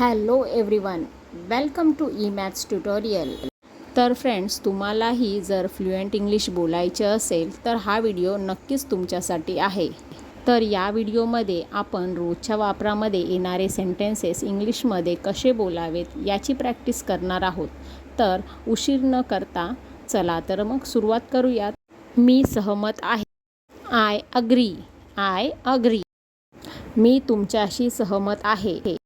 Hello everyone welcome to E maths tutorial तर friends तुम्हालाही जर फ्लुएंट इंग्लिश बोलायचे असेल तर हा व्हिडिओ नक्कीच तुमच्यासाठी आहे. तर या व्हिडिओमध्ये आपण रोजच्या वापरामध्ये येणारे सेंटेन्सेस इंग्लिशमध्ये कसे बोलावेत याची प्रॅक्टिस करणार आहोत. तर उशीर न करता चला तर मग सुरुवात करूयात. मी सहमत आहे. आय अग्री आय अग्री मी तुमच्याशी सहमत आहे.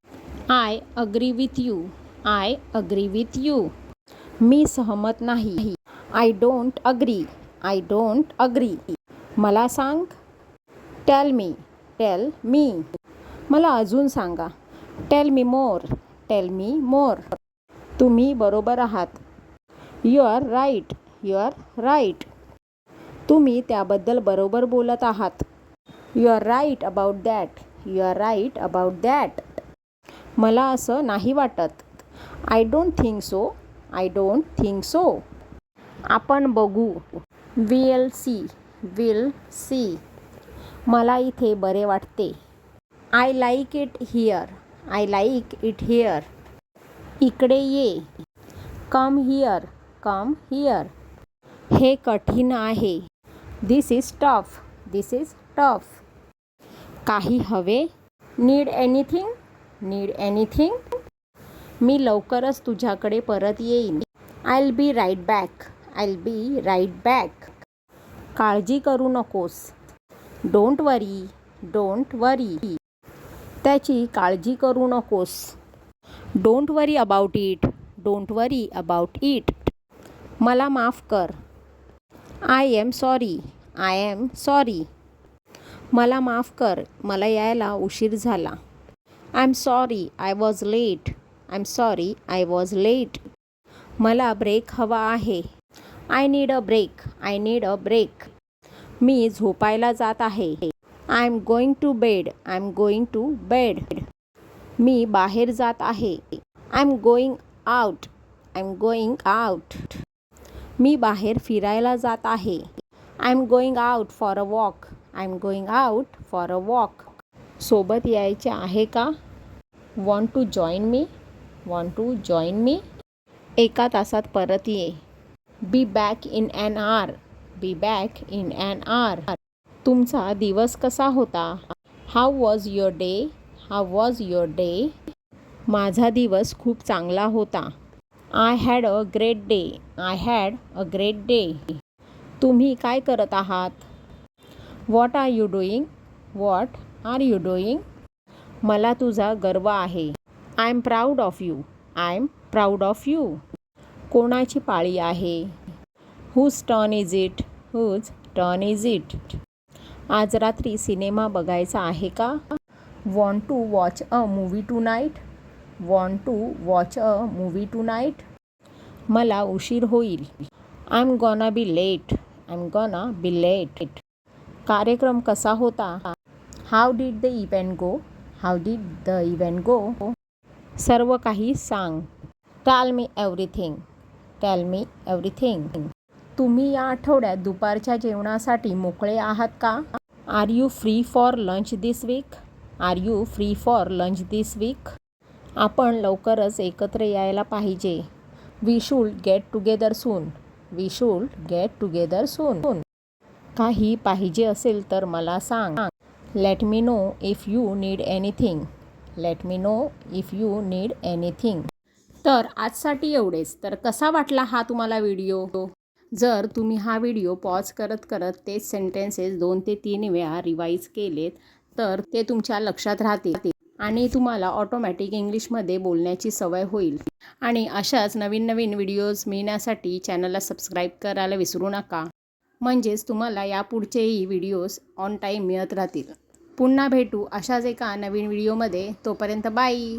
I agree with you I agree with you मी सहमत नाही. I don't agree I don't agree मला सांग. टेल मी टेल मी मला अजून सांगा. टेल मी मोर टेल मी मोर तुम्ही बरोबर आहात. You are right you are right तुम्ही त्याबद्दल बरोबर बोलत आहात. You are right about that you are right about that मला असं नाही वाटत. I don't think so I don't think so आपण बघू. विल सी विल सी मला इथे बरे वाटते. I like it here I like it here इकडे ये. कम हिअर कम हिअर हे कठीण आहे. This is tough this is tough काही हवे? नीड एनिथिंग नीड एनिथिंग मी लवकरच तुझ्याकडे परत येईन. I be right back I be right back काळजी करू नकोस. डोंट वरी डोंट वरी त्याची काळजी करू नकोस. Don't worry about it don't worry about it मला माफ कर. I am sorry I am sorry मला माफ कर. मला यायला उशीर झाला. I am sorry I was late I am sorry I was late मला ब्रेक हवा आहे. I need a break I need a break मी झोपायला जात आहे. I am going to bed I am going to bed मी बाहेर जात आहे. I am going out I am going out मी बाहेर फिरायला जात आहे. I am going out for a walk I am going out for a walk सोबत यायचे आहे का? Want to join me want to join me एका तासात परत ये. Be back in an hour be back in an hour तुमचा दिवस कसा होता? How was your day how was your day माझा दिवस खूप चांगला होता. I had a great day I had a great day तुम्ही काय करत आहात? What are you doing what are you doing मला तुझा गर्व आहे. I am proud of you I am proud of you कोणाची पाळी आहे? Whose turn is it whose turn is it आज रात्री सिनेमा बघायचा आहे का? Want to watch a movie tonight want to watch a movie tonight मला उशीर होईल. I am gonna be late I am gonna be late कार्यक्रम कसा होता? How did the event go how did the event go सर्व काही सांग. Tell me everything tell me everything तुम्ही या आठवड्यात दुपारच्या जेवणासाठी मोकळे आहात का? Are you free for lunch this week are you free for lunch this week आपण लवकरच एकत्र यायला पाहिजे. We should get together soon we should get together soon काही पाहिजे असेल तर मला सांग. Let me know if you need anything let me know if you need anything तर आजसाठी एवढेच. तर कसा वाटला हा तुम्हाला व्हिडिओ जर तुम्ही हा व्हिडिओ पॉज करत करत तेच सेंटेन्सेस दोन ते तीन वेळा रिवाईज केलेत तर ते तुमच्या लक्षात राहतील आणि तुम्हाला ऑटोमॅटिक इंग्लिशमध्ये बोलण्याची सवय होईल. आणि अशाच नवीन नवीन व्हिडिओज मिळण्यासाठी चॅनलला सबस्क्राईब करायला विसरू नका. म्हणजेच तुम्हाला यापुढचेही व्हिडिओज ऑन टाईम मिळत राहतील. पुन्हा भेटू अशाच एका नवीन व्हिडिओमध्ये. तोपर्यंत बाई.